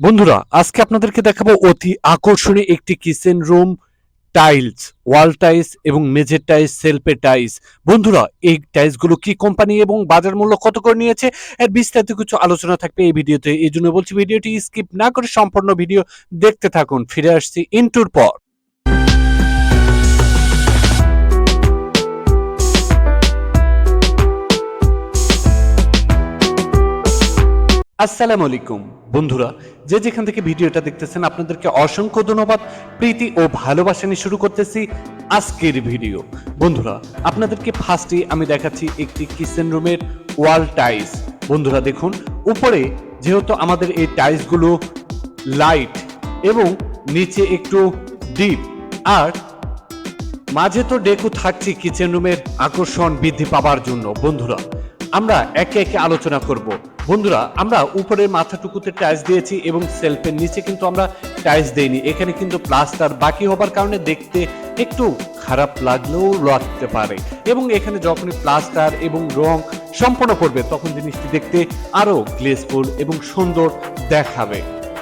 বন্ধুরা, আজকে আপনাদেরকে দেখাবো অতি আকর্ষণীয় একটি kitchen room tiles wall tiles এবং মেঝের টাইলস সেলফের টাইলস বন্ধুরা, এই টাইলসগুলো কি কোম্পানি এবং বাজার মূল্য কত করে নিয়েছে? এর বিস্তারিত কিছু আলোচনা থাকবে এই ভিডিওতে। এই জন্য বলছি ভিডিওটি স্কিপ না করে সম্পূর্ণ ভিডিও দেখতে থাকুন। ফিরে আসছি ইন্টুর পর। আসসালামু আলাইকুম। বন্ধুরা, যে যেখান থেকে ভিডিওটা দেখতেছেন, আপনাদেরকে অসংখ্য ধন্যবাদ, প্রীতি ও ভালোবাসা নিয়ে শুরু করতেছি আজকের ভিডিও। বন্ধুরা, আপনাদেরকে ফার্স্টে আমি দেখাচ্ছি একটি কিচেন রুমের ওয়াল টাইলস বন্ধুরা, দেখুন, উপরে যেহেতু আমাদের এই টাইলসগুলো লাইট এবং নিচে একটু ডিপ আর মাঝে তো ডেকু থাকছে কিচেন রুমের আকর্ষণ বৃদ্ধি পাবার জন্য। বন্ধুরা, আমরা একে একে আলোচনা করব। বন্ধুরা, আমরা উপরের মাথাটুকুতে টাইলস দিয়েছি এবং সেলফের নিচে কিন্তু আমরা টাইলস দেইনি। এখানে কিন্তু প্লাস্টার বাকি হবার কারণে দেখতে একটু খারাপ লাগলেও লাগতে পারে। এবং এখানে যখনই প্লাস্টার এবং রং সম্পন্ন করবে, তখন জিনিসটি দেখতে আরও গ্লেসফুল এবং সুন্দর দেখাবে।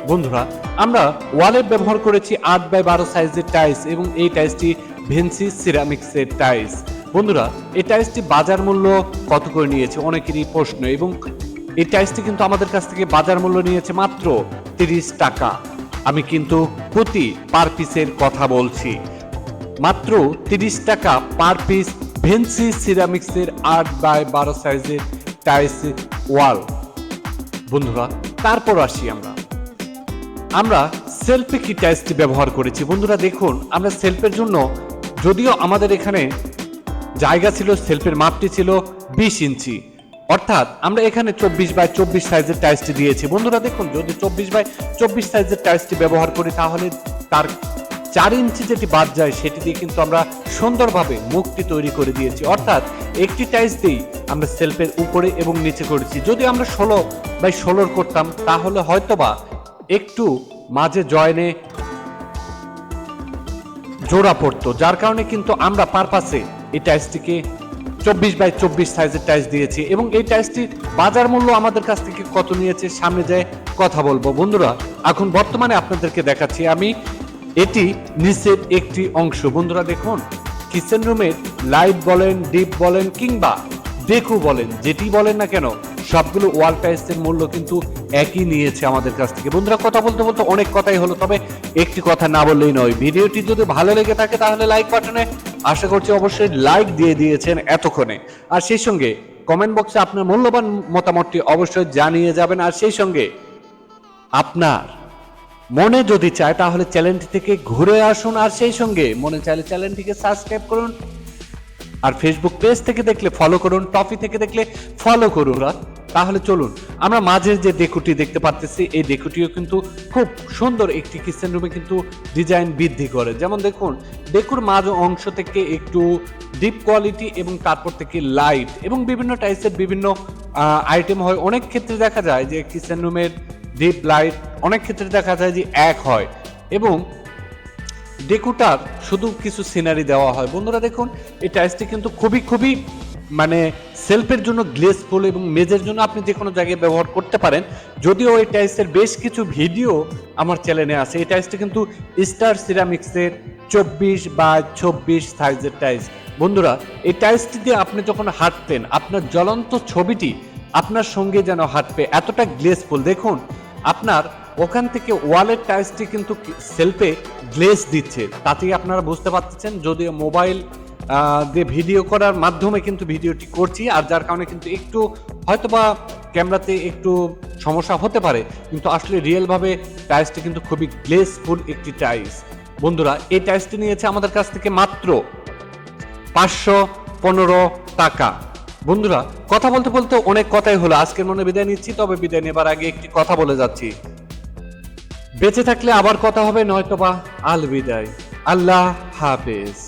বন্ধুরা, আমরা ওয়ালেট ব্যবহার করেছি আট বাই বারো সাইজের টাইলস এবং এই টাইলসটি ভেন্সি সিরামিক্সের টাইলস বন্ধুরা, এই টাইলসটি বাজার মূল্য কত করে নিয়েছে? অনেকেরই প্রশ্ন এবং এই টাইলসটি কিন্তু আমাদের কাছ থেকে বাজার মূল্য নিয়েছে মাত্র তিরিশ টাকা। আমি কিন্তু প্রতি পার পিসের কথা বলছি। মাত্র তিরিশ টাকা পার পিস ভেন্সি সিরামিক্সের আট বাই বারো সাইজের টাইলস ওয়াল। বন্ধুরা, তারপর আসি আমরা। আমরা সেলফে কি টাইলসটি ব্যবহার করেছি? বন্ধুরা, দেখুন, আমরা সেলফের জন্য, যদিও আমাদের এখানে জায়গা ছিল, সেলফের মাপটি ছিল বিশ ইঞ্চি। অর্থাৎ আমরা এখানে চব্বিশ বাই চব্বিশ সাইজের টাইলসটি দিয়েছি। বন্ধুরা দেখুন, যদি চব্বিশ বাই চব্বিশ সাইজের টাইলসটি ব্যবহার করি, তাহলে তার চার ইঞ্চি যেটি বাদ যায়, সেটি দিয়ে কিন্তু আমরা সুন্দরভাবে মুখটি তৈরি করে দিয়েছি। অর্থাৎ একটি টাইলস দিয়েই আমরা সেলফের উপরে এবং নিচে করেছি। যদি আমরা ষোলো বাই ষোলোর করতাম, তাহলে হয়তোবা একটু মাঝে জয়েনে জোড়া পড়তো, যার কারণে কিন্তু আমরা পারপাসে এই টাইলসটিকে চব্বিশ বাই চব্বিশ সাইজের টাইলস দিয়েছি এবং এই টাইলসটি বাজার মূল্য আমাদের কাছ থেকে কত নিয়েছে, সামনে যায় কথা বলব। বন্ধুরা, এখন বর্তমানে আপনাদেরকে দেখাচ্ছি আমি এটি নিচের একটি অংশ। বন্ধুরা, দেখুন কিচেন রুমের লাইট বলেন ডিপ বলেন কিংবা দেখু বলেন, যেটি বলেন না কেন, সবগুলো ওয়াল টাইলসের মূল্য কিন্তু একই নিয়েছে আমাদের কাছ থেকে। বন্ধুরা, কথা বলতে বলতে অনেক কথাই হলো, তবে একটি কথা না বললেই নয়। ভিডিওটি যদি ভালো লেগে থাকে, তাহলে লাইক বাটনে আশা করছি অবশ্যই লাইক দিয়ে দিয়েছেন এতক্ষণে। আর সেই সঙ্গে কমেন্ট বক্সে আপনার মূল্যবান মতামতটি অবশ্যই জানিয়ে যাবেন। আর সেই সঙ্গে আপনার মনে যদি চায় তাহলে চ্যানেলটি থেকে ঘুরে আসুন। আর সেই সঙ্গে মনে চাইলে চ্যানেলটিকে সাবস্ক্রাইব করুন। আর ফেসবুক পেজ থেকে দেখলে ফলো করুন। টপি থেকে দেখলে ফলো করুন। তাহলে চলুন, আমরা মাঝের যে ডেকুটি দেখতে পাচ্ছি এই ডেকুটিও কিন্তু খুব সুন্দর একটি কিচেন রুমে কিন্তু ডিজাইন বৃদ্ধি করে। যেমন দেখুন, ডেকুর মাঝ অংশ থেকে একটু ডিপ কোয়ালিটি এবং তারপর থেকে লাইট এবং বিভিন্ন টাইপসের বিভিন্ন আইটেম হয়। অনেক ক্ষেত্রে দেখা যায় যে কিচেন রুমের ডিপ লাইট অনেক ক্ষেত্রে দেখা যায় যে এক হয় এবং ডেকুটার শুধু কিছু সিনারি দেওয়া হয়। বন্ধুরা দেখুন, এই টাইলসটি কিন্তু খুবই খুবই মানে সেলফের জন্য গ্লেসফুল এবং মেজের জন্য আপনি যে কোনো জায়গায় ব্যবহার করতে পারেন। যদিও এই টাইলসের বেশ কিছু ভিডিও আমার চ্যানেলে আছে। এই টাইলসটি কিন্তু স্টার সিরামিক্সের চব্বিশ বা চব্বিশ সাইজের টাইলস বন্ধুরা, এই টাইলসটি দিয়ে আপনি যখন হাঁটতেন, আপনার জ্বলন্ত ছবিটি আপনার সঙ্গে যেন হাঁটবে, এতটা গ্লেসফুল দেখুন, আপনার ওখান থেকে ওয়ালের টাইলসটি কিন্তু সেলফে গ্লেস দিচ্ছে। তাতেই আপনারা বুঝতে পারতেছেন, যদিও মোবাইল দিয়ে ভিডিও করার মাধ্যমে কিন্তু ভিডিওটি করছি, আর যার কারণে কিন্তু একটু হয়তোবা ক্যামেরাতে একটু সমস্যা হতে পারে, কিন্তু আসলে রিয়েলভাবে টাইলসটি কিন্তু খুবই গ্লেসফুল একটি টাইলস বন্ধুরা, এই টাইলসটি নিয়েছে আমাদের কাছ থেকে মাত্র পাঁচশো পনেরো টাকা। বন্ধুরা, কথা বলতে বলতে অনেক কথাই হলো, আজকের মনে বিদায় নিচ্ছি, তবে বিদায় নেবার আগে একটি কথা বলে যাচ্ছি। বেঁচে থাকলে আবার কথা হবে, নয়তোবা আল বিদায়। আল্লাহ হাফেজ।